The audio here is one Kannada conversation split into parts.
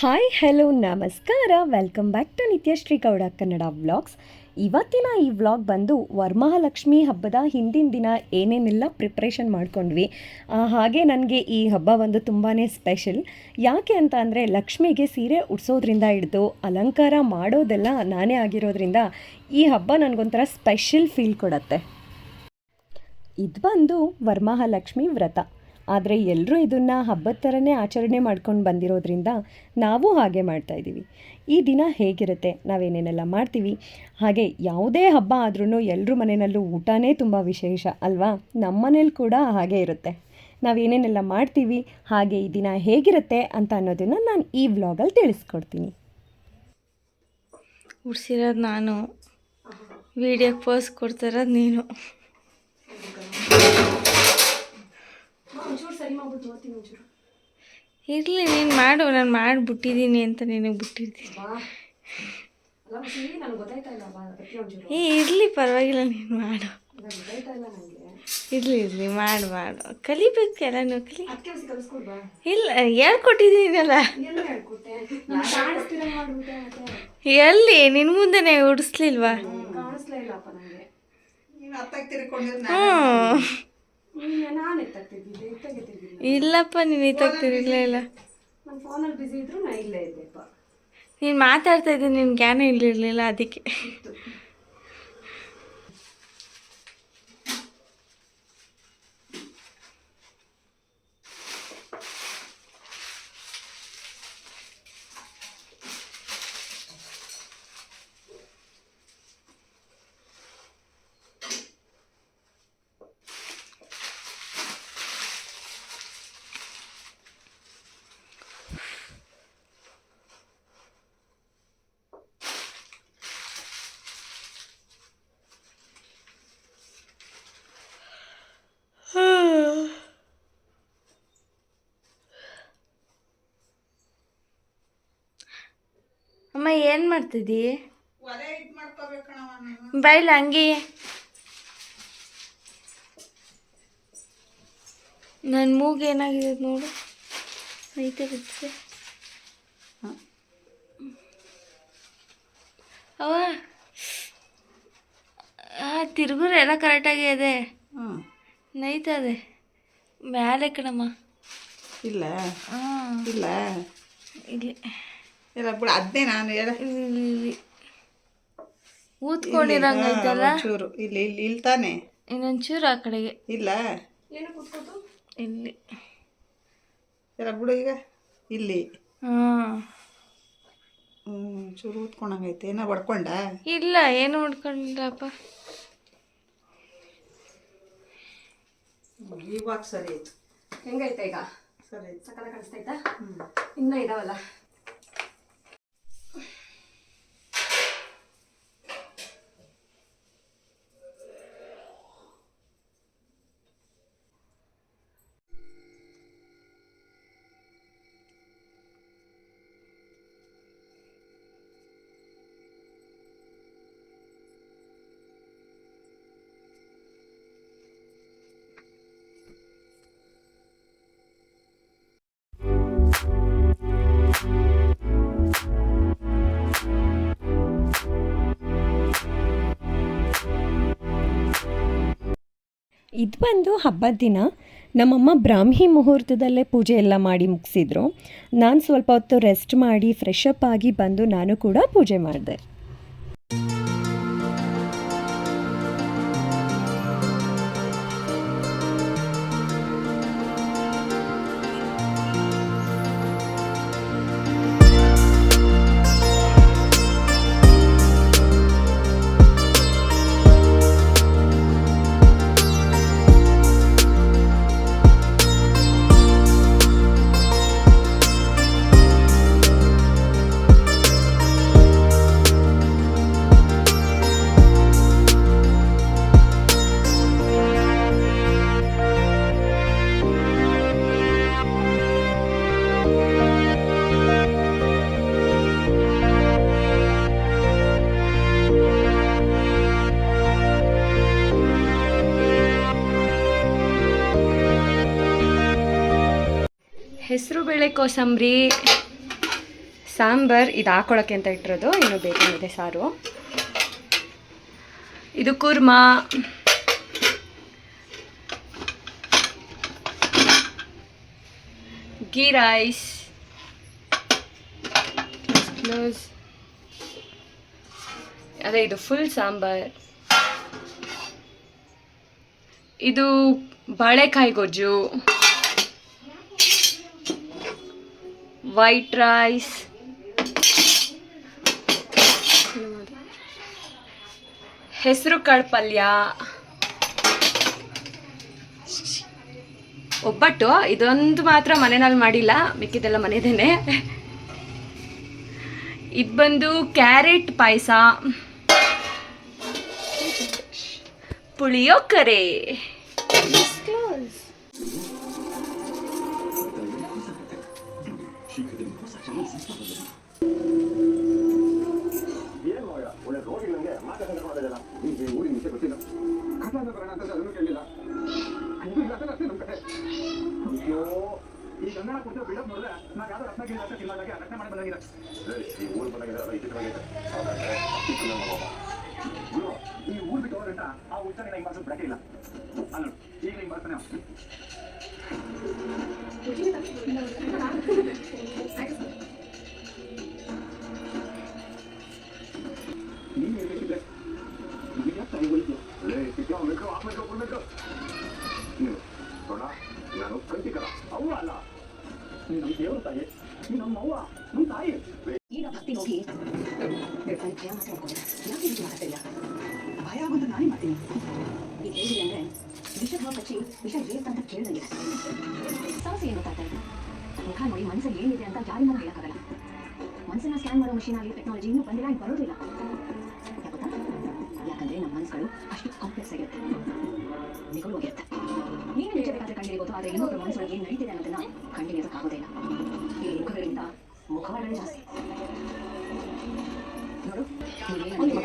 ಹಾಯ್ ಹಲೋ ನಮಸ್ಕಾರ. Welcome back to Nityashree Gowda Kannada vlogs ಇವತ್ತಿನ ಈ ವ್ಲಾಗ್ ಬಂದು ವರಮಹಾಲಕ್ಷ್ಮಿ ಹಬ್ಬದ ಹಿಂದಿನ ದಿನ ಏನೇನೆಲ್ಲ ಪ್ರಿಪ್ರೇಷನ್ ಮಾಡ್ಕೊಂಡ್ವಿ. ಹಾಗೆ ನನಗೆ ಈ ಹಬ್ಬ ಒಂದು ತುಂಬಾ ಸ್ಪೆಷಲ್ ಯಾಕೆ ಅಂತ ಅಂದರೆ ಲಕ್ಷ್ಮಿಗೆ ಸೀರೆ ಉಡ್ಸೋದ್ರಿಂದ ಹಿಡಿದು ಅಲಂಕಾರ ಮಾಡೋದೆಲ್ಲ ನಾನೇ ಆಗಿರೋದ್ರಿಂದ ಈ ಹಬ್ಬ ನನಗೊಂಥರ ಸ್ಪೆಷಲ್ ಫೀಲ್ ಕೊಡತ್ತೆ. ಇದು ಬಂದು ವರಮಹಾಲಕ್ಷ್ಮಿ ವ್ರತ. ಆದರೆ ಎಲ್ಲರೂ ಇದನ್ನು ಹಬ್ಬದ ಥರನೇ ಆಚರಣೆ ಮಾಡ್ಕೊಂಡು ಬಂದಿರೋದ್ರಿಂದ ನಾವು ಹಾಗೆ ಮಾಡ್ತಾ ಇದ್ದೀವಿ ಈ ದಿನ ಹೇಗಿರುತ್ತೆ? ನಾವೇನೇನೆಲ್ಲ ಮಾಡ್ತೀವಿ? ಹಾಗೆ ಯಾವುದೇ ಹಬ್ಬ ಆದ್ರೂ ಎಲ್ಲರೂ ಮನೆಯಲ್ಲೂ ಊಟನೇ ತುಂಬ ವಿಶೇಷ, ಅಲ್ವಾ? ನಮ್ಮ ಮನೇಲಿ ಕೂಡ ಹಾಗೆ ಇರುತ್ತೆ. ನಾವೇನೇನೆಲ್ಲ ಮಾಡ್ತೀವಿ? ಹಾಗೆ ಈ ದಿನ ಹೇಗಿರುತ್ತೆ ಅಂತ ಅನ್ನೋದನ್ನು ನಾನು ಈ ವ್ಲಾಗಲ್ಲಿ ತಿಳಿಸ್ಕೊಡ್ತೀನಿ. ಉಡ್ಸಿರೋದು ನಾನು. ವಿಡಿಯೋ ಪೋಸ್ ಕೊಡ್ತಿರೋದು ನೀನು. ಇರಲಿ ನೀನು ಮಾಡು ನಾನು ಮಾಡಿಬಿಟ್ಟಿದ್ದೀನಿ ಅಂತ ನಿನಗೆ ಬಿಟ್ಟಿರ್ತೀನಿ. ಏ ಇರಲಿ ಪರವಾಗಿಲ್ಲ ನೀನು ಮಾಡು. ಇರಲಿ ಇರಲಿ ಮಾಡು ಮಾಡು. ಕಲಿಬೇಕು ಎಲ್ಲನೂ ಕಲಿ. ಇಲ್ಲ ಹೇಳ್ಕೊಟ್ಟಿದ್ದೀನಲ್ಲ ಎಲ್ಲಿ ನಿನ್ನ ಮುಂದೆನೆ ಉಡಿಸ್ಲಿಲ್ವಾ? ಹ್ಞೂ ಇಲ್ಲಪ್ಪ ನೀನು ಇತ್ತಾಗ್ತಿರ್ಲಿಲ್ಲ ಇಲ್ಲ. ನೀನು ಮಾತಾಡ್ತಾ ಇದ್ದೀನಿ ನಿನ್ ಜ್ಞಾನ ಇಲ್ಲಿರಲಿಲ್ಲ ಅದಕ್ಕೆ. ಏನು ಮಾಡ್ತಿದ್ದಿ? ಬೈಲ ಹಂಗೆ ನನ್ನ ಮೂಗು ಏನಾಗಿದೆ ನೋಡು. ಐತೆ ಬಿಟ್ಟೆ ಅವ ತಿರುಗುರು ಎಲ್ಲ ಕರೆಕ್ಟಾಗಿ ಇದೆ. ನೈತದೆ. ಮ್ಯಾಲೆ ಕಣಮ್ಮ. ಇಲ್ಲ. ಹಾಂ. ಇಲ್ಲ. ಇಲ್ಲಿ. ಇಲ್ಲ ಬಿಡು ಅದನ್ನೇ ನಾನು ಹೇಳ ಇಲ್ಲಿ ಊದ್ಕೊಂಡಿರಂಗ ಐತಲ್ಲ? ಚೂರು ಇಲ್ಲಿ ಇಲ್ಲಿ ಇಲ್ಲಿ ತಾನೆ? ಇನ್ನೊಂಚೂರು ಆ ಕಡೆಗೆ. ಇಲ್ಲ? ಇಲ್ಲಿ. ಎಲ್ಲ ಬಿಡು ಈಗ. ಇಲ್ಲಿ. ಹಾಂ. ಹ್ಞೂ ಚೂರು ಊದ್ಕೊಂಡಂಗೈತೆ ಏನೋ ಹೊಡ್ಕೊಂಡ? ಇಲ್ಲ ಏನು ಹೊಡ್ಕೊಂಡಿಲ್ಲಪ್ಪ. ಇವಾಗ ಸರಿ ಆಯ್ತು. ಹೆಂಗೈತೆ ಈಗ? ಸರಿ ಸಕಲ ಕಾಣಿಸ್ತೈತಾ ಇನ್ನೂ ಇದಾವಲ್ಲ? ಇದು ಬಂದು ಹಬ್ಬದ ದಿನ ನಮ್ಮಮ್ಮ ಬ್ರಾಹ್ಮಿ ಮುಹೂರ್ತದಲ್ಲೇ ಪೂಜೆ ಎಲ್ಲ ಮಾಡಿ ಮುಗಿಸಿದ್ರು. ನಾನು ಸ್ವಲ್ಪ ಹೊತ್ತು ರೆಸ್ಟ್ ಮಾಡಿ ಫ್ರೆಶ್ ಆಗಿ ಬಂದು ನಾನು ಕೂಡ ಪೂಜೆ ಮಾಡಿದೆ. ಬೇಳೆ ಕೋಸಂಬರಿ, ಸಾಂಬಾರ್ ಇದು ಹಾಕೊಳಕ್ಕೆ ಅಂತ ಇಟ್ಟಿರೋದು. ಇನ್ನು ಬೇಕಾಗಿದೆ ಸಾರು. ಇದು ಕುರ್ಮಾ. ಗೀ ರೈಸ್. ಅದೇ ಇದು ಫುಲ್ ಸಾಂಬಾರ್. ಇದು ಬಾಳೆಕಾಯಿ ಗೊಜ್ಜು. White rice. ಹೆಸರು ಕಾಳು ಪಲ್ಯ ಒಬ್ಬಟ್ಟು ಇದೊಂದು ಮಾತ್ರ ಮನೆಯಲ್ಲಿ ಮಾಡಿಲ್ಲ ಮಿಕ್ಕಿದೆಲ್ಲ ಮನೆದೇನೆ. ಇದು ಬಂದು ಕ್ಯಾರೆಟ್ ಪಾಯಸ. ಪುಳಿಯೋಕರೆ ಊರಿನ ವಿಷಯ ಗೊತ್ತಿಲ್ಲ. ಅಂತ ಅದನ್ನು ಇಲ್ಲ ನಮ್ಮ ಕಡೆ. ಅಯ್ಯೋ ಈ ಗಂಗಣ ಕೊಟ್ಟು ಬಿಡೋದು ನೋಡಿದ್ರೆ ನಾನು ಯಾವ್ದು ರತ್ನ ಅಂತ ಇಲ್ಲ ಹಾಗೆ ರತ್ನ ಏ ಬಂದಾಗಿಲ್ಲ ಸರಿ ಈ ಊರು ಈ ಊರು ಬಿಟ್ಟು ಹೋದ್ರೆ ಆ ಉತ್ತರ ಹಿಂಗೆ ಮಾಡಿಸೋದು ಇಲ್ಲ ಈಗ ಹಿಂಗೆ ಬರ್ತಾನೆ ಸಮಸ್ಯೆ ಏನು ಗೊತ್ತಾಗ್ತಾ ಇಲ್ಲ. ಮುಖ ನೋಡಿ ಮನಸ್ಸಲ್ಲಿ ಏನಿದೆ ಅಂತ ಯಾರಿಂದಲೂ ಹೇಳಕ್ಕಾಗಲ್ಲ ಮನಸ್ಸನ್ನ ಸ್ಕ್ಯಾನ್ ಮಾಡೋ ಮಷೀನ್ ಆಗಲಿ ಟೆಕ್ನಾಲಜಿ ಇನ್ನೂ ಬಂದಿಲ್ಲ ಬರೋದಿಲ್ಲ. ಯಾಕ್ ಯಾಕಂದ್ರೆ ನಮ್ಮ ಮನಸ್ಸುಗಳು ಅಷ್ಟು ಕಾಂಪ್ಲೆಕ್ಸ್ ಆಗಿರುತ್ತೆ ನಿಗೂಢವಾಗಿರುತ್ತೆ ನೀನು ನಿಜ ಬೇಕಾದ್ರೆ ಕಂಡಿರ್ಬೋದು ಆದರೆ ಇನ್ನೊಬ್ಬರ ಮನಸ್ಸೊಳಗೆ ಏನು ನಡೀತಿದೆ ಅನ್ನೋದನ್ನ ಕಂಡುಹಿಡಿಯೋಕ್ಕಾಗೋದಿಲ್ಲ ಈ ಮುಖಗಳಿಂದ ಮುಖವಾಡಗಳು ಜಾಸ್ತಿ ನೋಡು ನೀವೇನು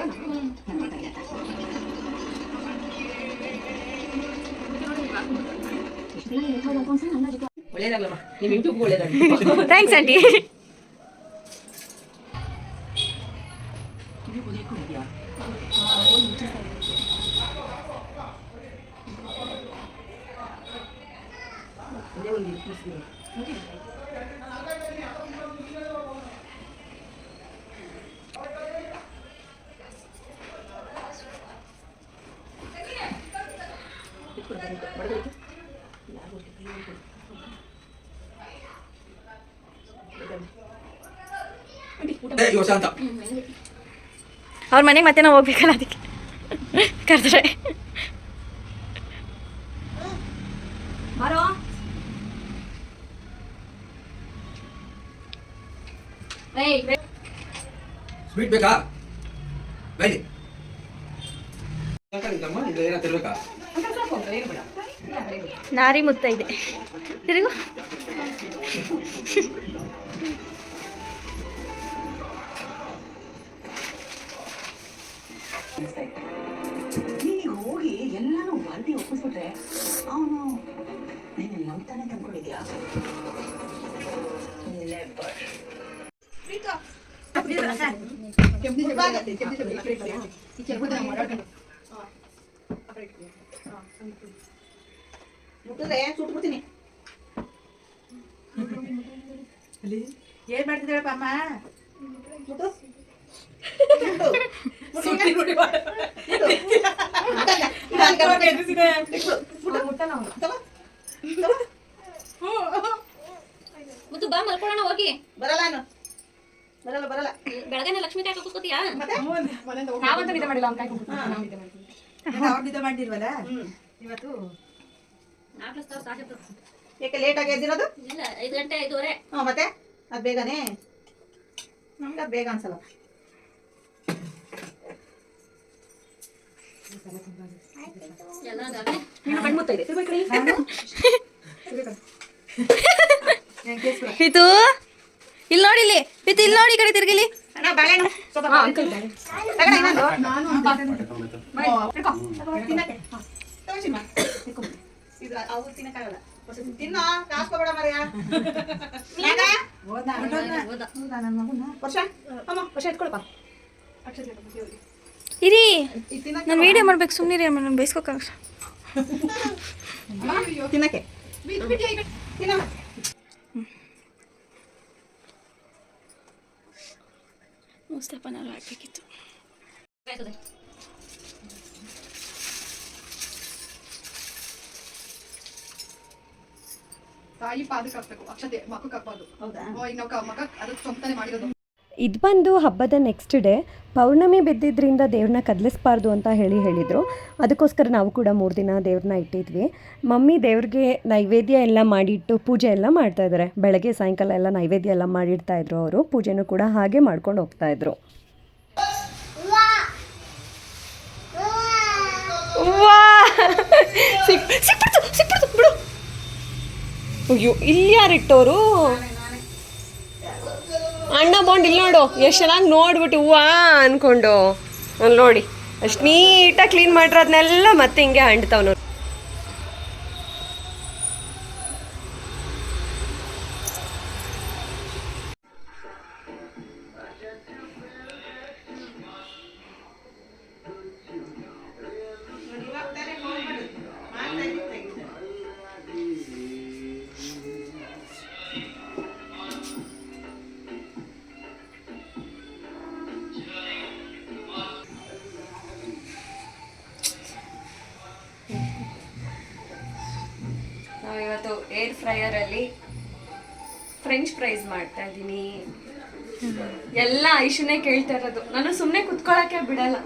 ನನ್ನ ಗೊತ್ತಾಗಿಲ್ಲ ಇಷ್ಟು ದಿನ ನೀನು ಎತ್ತೋದು ಅನ್ಕೊಂಡ್ರೆ ನನ್ನ ಜೊತೆ ಒಳ್ಳೇದಾಗಲ್ಲಮ್ಮ ನಿಮ್ಮ ಯೂಟ್ಯೂಬ್ ಒಳ್ಳೇದಾಗಲಿ ಥ್ಯಾಂಕ್ಸ್ ಆಂಟಿ ಇವ ಅಂತ. ಅವ್ರ ಮನೆಗೆ ಮತ್ತೆ ನಾವು ಹೋಗ್ಬೇಕಲ್ಲ ಅದಕ್ಕೆ ಕರೆದ್ರೆ. ಸ್ವೀಟ್ ಬೇಕಾ? ಬೈಲಿ. ನಾರಿ ಮುತ್ತ ಇದೆ. ತಿರುಗು. ನೀನು ಹೋಗಿ ಎಲ್ಲಾನು ವರದಿ ಒಪ್ಪಿಸ್ಬಿಟ್ರೆ ಅವನು ನೀನು ನಂಬ್ತಾನೆ ತಂದ್ಕೊಂಡಿದ್ಯಾ ಮುಟ್ಟಿದ್ರೆ ಸುಟ್ಬಿಡ್ತೀನಿ. ಏನ್ ಮಾಡ್ತಿದ್ದಾಳಪ್ಪ ಅಮ್ಮ? ಮುಟ್ಟು ಮುತ್ತು ಬಾ ಮಲ್ಕೊಳ್ಳೋಣ ಹೋಗಿ ಬರಲ್ಲ ನಾನು ಬರಲ್ಲ ಬರಲ್ಲ. ಬೆಳಗ್ಗೆ ಲಕ್ಷ್ಮಿ ಕಾಯಿ ಕೂತ್ಕೋತೀಯಾ ನಾವಂತ ನಿದ್ದೆ ಮಾಡಿಲ್ಲ ಅವ್ನ ಅವ್ರು ನಿದ್ದೆ ಮಾಡಿಲ್ವಲ್ಲ ಇವತ್ತು ನಾಲ್ಕು ಸಾವಿರ ಸಾಕಿತ್ತು ಯಾಕೆ ಲೇಟ್ ಆಗಿ ಎದ್ದಿರೋದು? ಇಲ್ಲ ಐದು ಗಂಟೆ ಐದುವರೆ. ಹಾಂ ಮತ್ತೆ? ಅದು ಬೇಗನೆ? ನಮ್ಗೆ ಅದು ಬೇಗ ಅನ್ಸಲ್ಲ ಎಲ್ಲ ಅದಾವೆ. ಇದು ಇಲ್ಲಿ ನೋಡಿ ಇಲ್ಲಿ. ಇದು ಇಲ್ಲಿ ನೋಡಿ ಈ ಕಡೆ ತಿರ್ಗಿಲಿ ತಿನ್ನ. ಇರಿ. ನಾನು ವೀಡಿಯೋ ಮಾಡ್ಬೇಕು ಸುಮ್ಮನೆ ನಾನು ಬೇಯಿಸ್ಕೋಕ ತಿನ್ನಕ್ಕೆ. ಮುಸ್ತಫನಾರು ಹಾಕ್ಬೇಕಿತ್ತು. ತಾಯಿ ಪಾದಕ್ಕೆ ಹಾಕ್ಬೇಕು. ಅಕ್ಷತೆ ಮಕ್ಕಕ್ಕೆ ಹಾಕ್ಬಾರ್ದು. ಹೌದಾ? ಈಗ ನಾವು ಮಗ ಅದಕ್ಕೆ ಸ್ವಂತನೇ ಮಾಡಿರೋದು. ಇದು ಬಂದು ಹಬ್ಬದ ನೆಕ್ಸ್ಟ್ ಡೇ ಪೌರ್ಣಮಿ ಬಿದ್ದಿದ್ದರಿಂದ ದೇವ್ರನ್ನ ಕದಲಿಸ್ಬಾರ್ದು ಅಂತ ಹೇಳಿ ಹೇಳಿದರು. ಅದಕ್ಕೋಸ್ಕರ ನಾವು ಕೂಡ ಮೂರು ದಿನ ದೇವ್ರನ್ನ ಇಟ್ಟಿದ್ವಿ. ಮಮ್ಮಿ ದೇವ್ರಿಗೆ ನೈವೇದ್ಯ ಎಲ್ಲ ಮಾಡಿಟ್ಟು ಪೂಜೆ ಎಲ್ಲ ಮಾಡ್ತಾ ಇದ್ದಾರೆ ಬೆಳಗ್ಗೆ, ಸಾಯಂಕಾಲ ಎಲ್ಲ ನೈವೇದ್ಯ ಎಲ್ಲ ಮಾಡಿಡ್ತಾ ಇದ್ರು ಅವರು. ಪೂಜೆನೂ ಕೂಡ ಹಾಗೆ ಮಾಡ್ಕೊಂಡು ಹೋಗ್ತಾ ಇದ್ರು. ವಾ! ಸಿಕ್ ಸಿಕ್ಬಿಡ್ತು ಸಿಕ್ಬಿಡ್ತು, ಬಿಡು. ಅಯ್ಯೋ, ಇಲ್ಲಿ ಯಾರಿಟ್ಟವರು ಅಣ್ಣ ಬಾಂಡ್ ಇಲ್ಲಿ ನೋಡು, ಎಷ್ಟು ಚೆನ್ನಾಗಿ ನೋಡ್ಬಿಟ್ಟು ಹೂವು ಅನ್ಕೊಂಡು. ನೋಡಿ, ಅಷ್ಟು ನೀಟಾಗಿ ಕ್ಲೀನ್ ಮಾಡಿರೋದ್ನೆಲ್ಲ ಮತ್ತೆ ಹಿಂಗೆ ಅಂಡ್ತಾವ್ ನಾವು ಇವತ್ತು ಏರ್ ಫ್ರೈಯರಲ್ಲಿ ಫ್ರೆಂಚ್ ಫ್ರೈಸ್ ಮಾಡ್ತಾ ಇದ್ದೀನಿ. ಎಲ್ಲ ಐಶುನೇ ಕೇಳ್ತಾ ಇರೋದು. ನಾನು ಸುಮ್ಮನೆ ಕುತ್ಕೊಳ್ಳೋಕೆ ಬಿಡಲ್ಲ.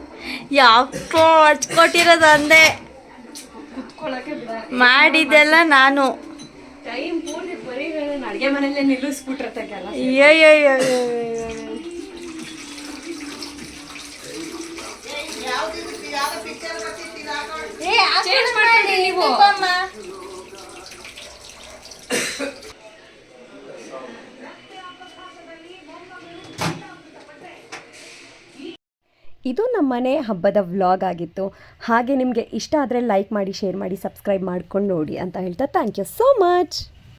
ಯಾಕೋ ಹಚ್ಕೊಟ್ಟಿರೋದು ಅಂದೆ. ಕುತ್ಕೊಳ್ಳೋಕೆ ಬಿಡಲ್ಲ. ಮಾಡಿದ್ದೆಲ್ಲ ನಾನು. ಟೈಮ್ ಪೂರ್ತಿ ಬರೀ ನಾನು ಅಡುಗೆ ಮನೆಯಲ್ಲೇ ನಿಲ್ಲಿಸ್ಬಿಟ್ರತಕ್ಕೆಲ್ಲ ಏ ಚೇಂಜ್ ಮಾಡ್ಕೊಳ್ಳಿ ನೀವು ಇದು ನಮ್ಮನೆ ಹಬ್ಬದ ವ್ಲಾಗ್ ಆಗಿತ್ತು. ಹಾಗೆ ನಿಮಗೆ ಇಷ್ಟ ಆದರೆ ಲೈಕ್ ಮಾಡಿ ಶೇರ್ ಮಾಡಿ ಸಬ್ಸ್ಕ್ರೈಬ್ ಮಾಡ್ಕೊಂಡು ನೋಡಿ ಅಂತ ಹೇಳ್ತಾ ಥ್ಯಾಂಕ್ ಯು ಸೋ ಮಚ್